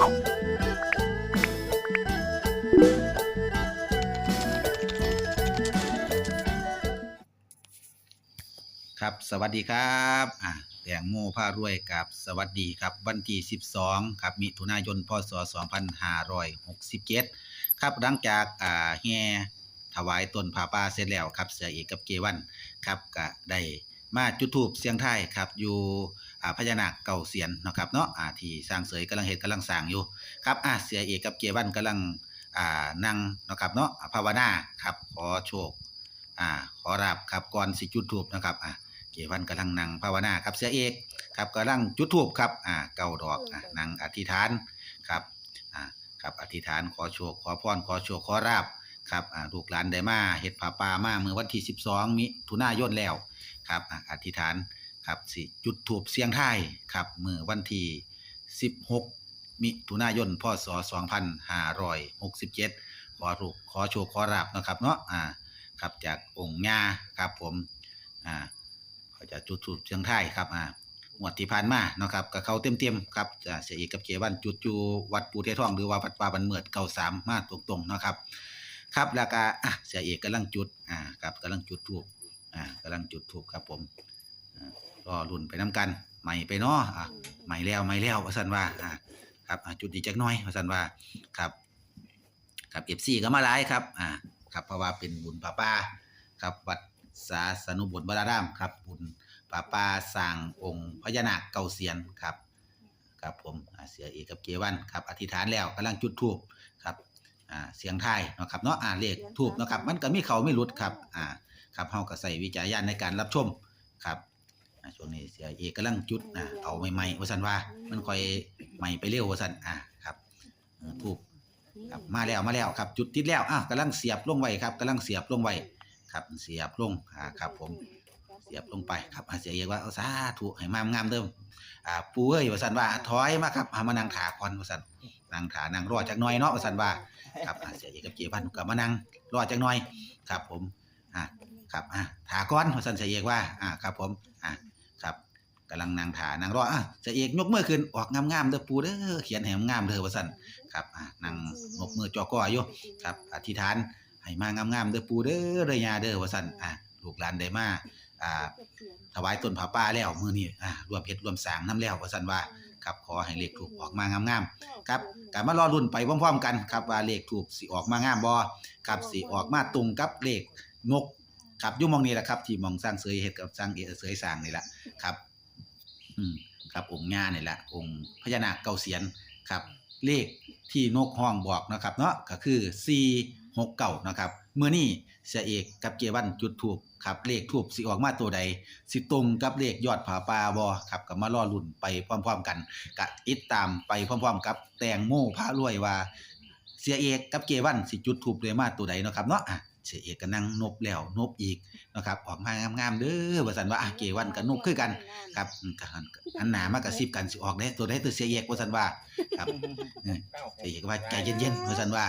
ครับ สวัสดีครับอะแตงโมผ้ารวยกับสวัสดีครับ วันที่ 12 ครับมิถุนายน พศ 2567 ครับหลังจากอ่าแห่ถวายต้นผาป่าเสร็จแล้วครับ เสียเอกกับเกวันครับก็ได้มาจุดธูปเสียงไทยครับอยู่ อ่าพญานาคเก่าเสียนนะครับเนาะอ่าที่สร้างเสยกำลังเฮ็ดกำลังสร้างอยู่ครับอ่าเสียเอกกับเกียวันกำลังอ่านั่งนะครับเนาะภาวนาครับขอโชคอ่าขอรับครับก่อนสิจุดธูปนะครับอ่าเกวันกำลังนั่งภาวนาครับเสียเอกครับกำลังจุดธูปครับอ่าเก้าดอกอ่านั่งอธิษฐานครับอ่าครับอธิษฐานขอโชคขอพรขอโชคขอราบครับอ่าลูกหลานได้มาเฮ็ดผาป่ามาเมื่อวันที่ 12 มิถุนายนแล้วครับอ่าอธิษฐาน ครับสิจุดธูปเสียงไทยครับเมื่อวันที่ 16 มิถุนายนพศ 2567 ขอถูกขอโชคขอราบนะครับเนาะอ่าครับจากองค์ญาครับผมอ่าเขาจะจุดสูบเชียงไทยครับอ่างวดที่ผ่านมาเนาะครับกับเขาเต็มๆครับจะเสียเอกกับเจวันจุดจูวัดปูเททองหรือว่าวัดป่าบันเมิดเก่าสามมาตรงๆเนาะครับครับแล้วก็อะเสียเอกกำลังจุดอ่าครับกำลังจุดทูบอ่ากำลังจุดทูบครับผมอ่า รอรุ่นไปน้กัน ใหม่ไปเนาะอะใหม่แล้วใหม่แล้วว่าสันว่าอ่าครับจุดดีจักน้อยว่าสันว่าครับครับเอฟซีก็มาหลายครับอ่าครับเพราะว่าเป็นบุญป้าป้าครับวัดสาสนุบุญบารารามครับ บุญป่าป่าสร้างองค์พญานาคเก่าเสียนครับครับผมเสียเอกกับเกวันครับอธิษฐานแล้วกำลังจุดธูปครับอ่าเสียงไทยเนาะครับเนาะอ่าเลขธูปเนาะครับมันก็มีเขาไม่หลุดครับอ่าครับเฮาก็ใส่วิจารณญาณในการรับชมครับ ช่วงนี้เสียเอกกำลังจุดอ่าเอาใหม่ๆว่าซั่นว่า มันค่อยใหม่ไปเร็วว่าซั่นอ่าครับเออธูปครับมาแล้วมาแล้วครับ จุดติดแล้วอะกำลังเสียบลงไว้ครับกำลังเสียบลงไว้ครับ เสียบลงอ่าครับ ผมเสียบลงไปครับอาเสียเอกว่าเอาสาธุให้มางามเดิมอ่าปูเอ้ยวสันว่าถอยมาครับมานั่งถาก่อนวสันนั่งถานั่งรอจักน่อยเนาะวสันว่าครับอาเสียเอกกับเจวันก็มานั่งรอจักน่อย ครับ ผมอ่าครับอ่าถาก่อนวสันเสียเอกว่าอ่าครับ ผมอ่า กำลังนั่งถานั่งรออะเสียเอกยกมือขึ้นออกงามๆเด้อปูเด้อเขียนให้งามเด้อว่าสันครับอ่านั่งยกมือจอก้ออยู่ครับ อธิษฐานให้มางามๆเด้อปูเด้อเด้อยาเด้อว่าซั่นอะลูกหลานได้มาอ่าถวายต้นผาป่าแล้วมื้อนี้อ่ารวมเฮ็ดรวมสางน้ำแล้วว่าซั่นว่าครับขอให้เลขถูกออกมางามๆครับก็มารอลุ้นไปพร้อมๆกันครับว่าเลขถูกสิออกมางามบ่ครับสิออกมาตรงกับเลขนกครับยู่มองนี้แหละครับที่มองสร้างเสยเฮ็ดกับสร้างเอเสยสร้างนี่แหละครับ ครับองค์ญานี่ยแหละองค์พญานาคเก่าเสียนครับเลขที่นกห้องบอกนะครับเนาะก็คือ4 6เก่านะครับเมื่อนี้เสียเอกกับเกวันจุดถูกครับเลขถูกสิออกมาตัวใด สิตรงกับเลขยอดผาปาบอครับก็มารอลุ่นไปพร้อมๆกันกะติดตามไปพร้อมๆกับแตงโมพารวยว่า เสียเอกกับเกวันสิจุดถูกเลยมาตัวใดเนาะครับเนาะ เสียเอกก็นั่งนบแล้วนบอีกนะครับออกมางามๆเด้อว่าสันว่าอะเกวันก็นบคือกันครับอืมก็หันหันหน้ามากระซิบกันสิออกได้ตัวได้ตัวเสียเอกว่าสันว่าครับเออเสียเอกว่าใจเย็นๆว่าสันว่า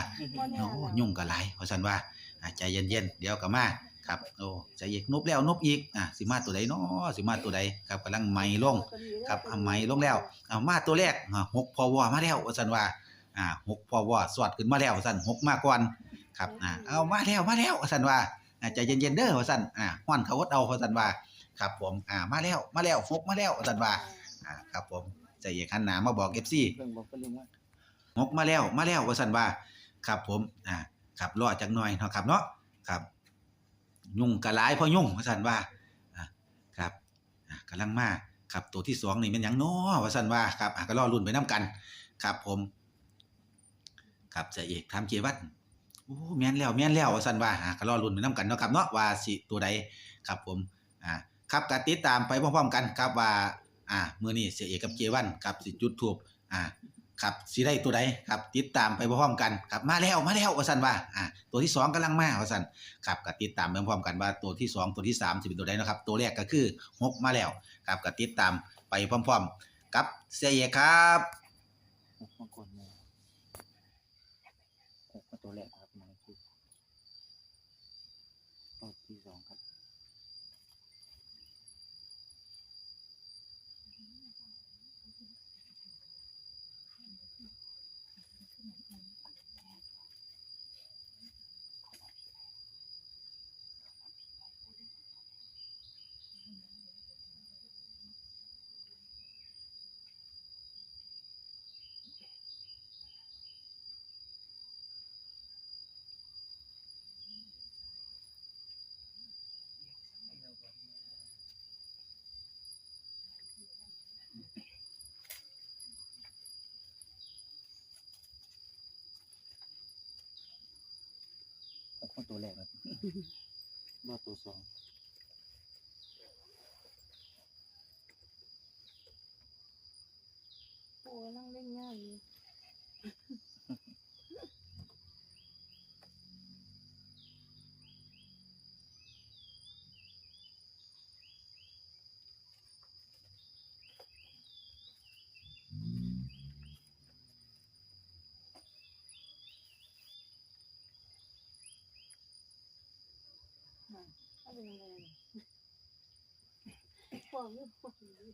โอ้ยุ่งก็หลายว่าสันว่าอะใจเย็นๆเดี๋ยวก็มาครับโอ้ใจเอกนบแล้วนบอีกอะสิมาตัวใดเนาะสิมาตัวใดครับกำลังไหม้ลงครับเอาไหม้ลงแล้วเอามาตัวแรกอะหกพอวอมาแล้วว่าสันว่าอ่าหกพอวอสอดขึ้นมาแล้วว่าสันหกมาก่อน ครับอ่าเอามาแล้วมาแล้วว่าสันว่าอะใจเย็นๆเด้อว่าสันอ่าฮ้อนเขาอดเอาว่าสันว่าครับผมอ่ามาแล้วมาแล้วฟกมาแล้วสันว่าอ่าครับผมใจเอกขันหนามาบอกเอฟซีเพิ่งบอกเพิ่นเรื่องว่างกมาแล้วมาแล้วว่าสันว่าครับผมอ่าครับรอจักหน่อยเนาะครับเนาะครับ ยุ่งกะหลายเพราะยุ่งว่าสันว่าอ่าครับอ่ากำลังมาครับตัวที่สองนี่เป็นหยังเนาะว่าสันว่าครับอ่าก็รอรุ่นไปน้กัน ครับผม ครับใจเอกทำเจวัด โอ้แม่นแล้วแม่นแล้วสันว่าอ่าก็รอรุ่นไปน้ำกันเนาะครับเนาะว่าสิตัวใดครับผมอ่าครับการติดตามไปพร้อมๆกันครับว่าอ่าเมื้อนี้เสียเอกกับเจวันครับสิจุดทูบอ่าครับสิได้ตัวใดครับติดตามไปพร้อมๆกันครับมาแล้วมาแล้วว่าสันว่าอ่าตัวที่สองกำลังมาว่าสันครับก็ติดตามไปพร้อมๆกันว่าตัวที่สองตัวที่สามสิเป็นตัวใดนะครับตัวแรกก็คือหกมาแล้วครับก็ติดตามไปพร้อมๆกับเสียเอกครับ หกมาก่อนเลยหกมาตัวแรกครับมาคือรอบที่สองครับ คนตัวแรกครับรอตัวสองโอ้นั่งเล่นง่ายอยู่ อะเอาเป็นยังไงเนี่ยฟองไม่ฟองอยู่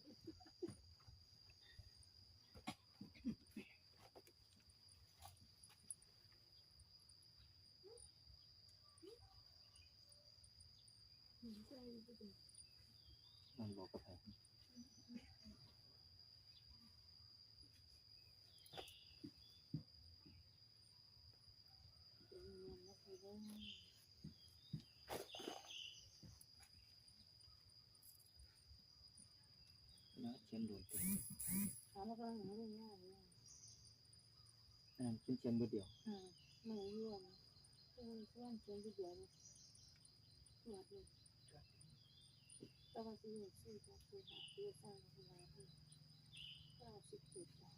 มันบอกกับใคร เป็นเงินนะคือได้ นะ เชียนโดนตัวถามแล้วก็หนูเรื่อง่ายเลยนั่นเชียนเชียนเบอร์เดียว อ่าหนูร่วมเออร่วมเขียนทีเดียวเลยตรวจเลยแต่ว่าที่อยู่ที่จะคือหาซื้อสร้างขึ้นมาที่เก้าสิบเจ็ดบาท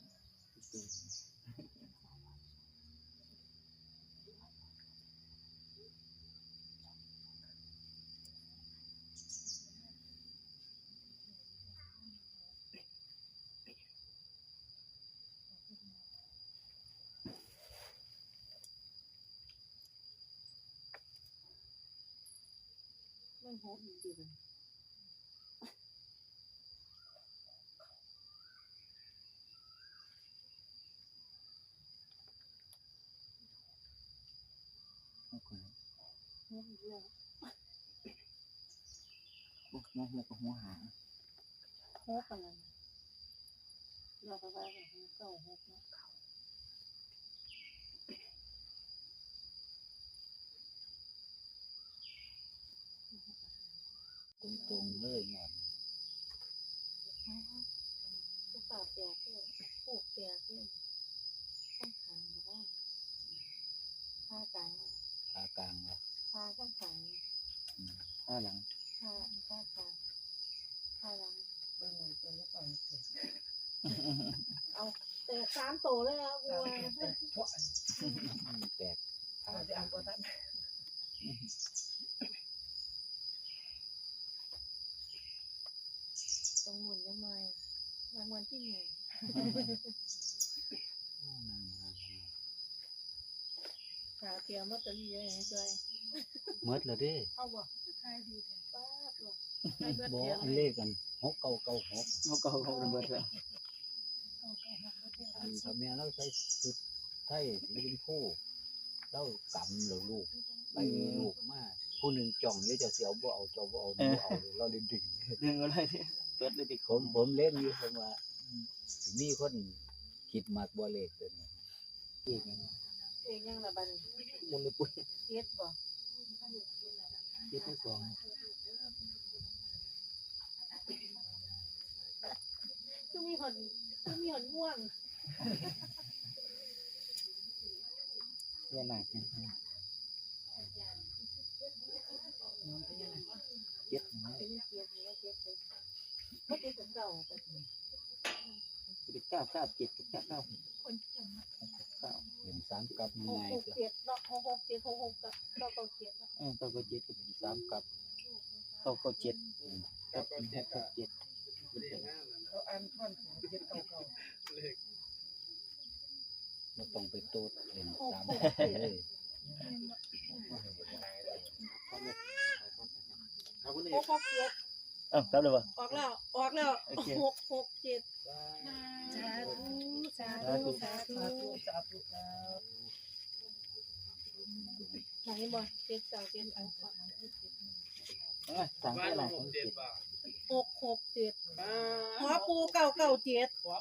ไม่โหดจริงๆไม่คโหดเยอะโอ้หัวหัวกับหัวหางโหดกันเลยเราก็ว่าแบบเก้าโหดเนาะ ตรงตรงๆเลยงอนจะปราบแตกด้วยผูกแตกด้วยต้องขังหรือว่าฆ่ากลางขากลางวะฆ่าต้องขังอืมข้าหลังฆ่าฆ่ากลางฆ่าหลังเอาแต่สามโตเลยอะวัวแตกขากลางต รงหมุนยังไงรางวัลที่หนึ่งโอ้นางนางนางขาเตรียมลอตเตอรี่ไว้ให้ด้วยเมดเลยเด้เอาบ่ขายดีแต่ป้าตัวให้เบิดบอเดียวอันเลเลยขกันหกเก้าเก้าหกหกเก้าเก้าเบิดเลยเอาเก้าหกเบิดเดียวอันทำแม่เราใช้ชุดไทยสีชมพูเรากำเหลือลูกไปมีลูกมาผู้หนึ่งจ่องเดี๋ยวจะเสียวบ่เอาเจ้าบ่เอาหนูเอาเราเล่นดึงดึงอะไรเนี่ย เปิดเลยดิผมผมเล่นอยู่ผมว่าสิมีคนคิดมากบ่เลขตัวนี้อีกองเองยังละบัดมุนเลยปุ้ยเฮ็ดบ่เจ็ดที่สองคือมีหนคือมีหนม่วงแย่หนักเนี่ยเจ็ดนะเป็นเกียรติเนี่ยเกียรติเลย บ่ติดกับเก่าไปเป็นเก้าเก้าเจ็ดกับเก้าเก้าคนเก่าเก้าเห็นสามกับหกง่ายหกเจ็ดเนาะหกหกเจ็ดหกหกกับเก้าเก้าเจ็ดเนาะเออเก้าเก้าเจ็ดก็เป็นสามกับเก้าเก้าเจ็ดกับหกเก้าเจ็ดบ่ต้องไปโต๊ดเล่นสามเลยหกหกเจ็ดเอ้าครับเลยบ่ออกแล้ว ออกแล้วโอเค หกหกเจ็ดสาธุสาสาธุธุสาธุสาธุครับไหนบ่เจ็ดเก้าเจ็ดแปดเอ้ยสั่งให้หลานของเจ็ดหกหกเจ็ดหัวปูเก้าเก้าเจ็ดโอ้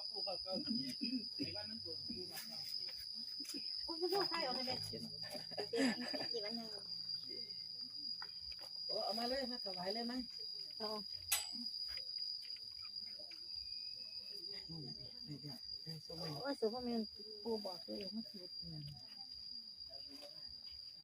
ยไม่ต้องใครเอาไปเลยเจ็ดอันนั้นเอามาเลยมาถวายเลยไหมเอา โอ้ยสุภาพแมนปูบอกเลยมาคิด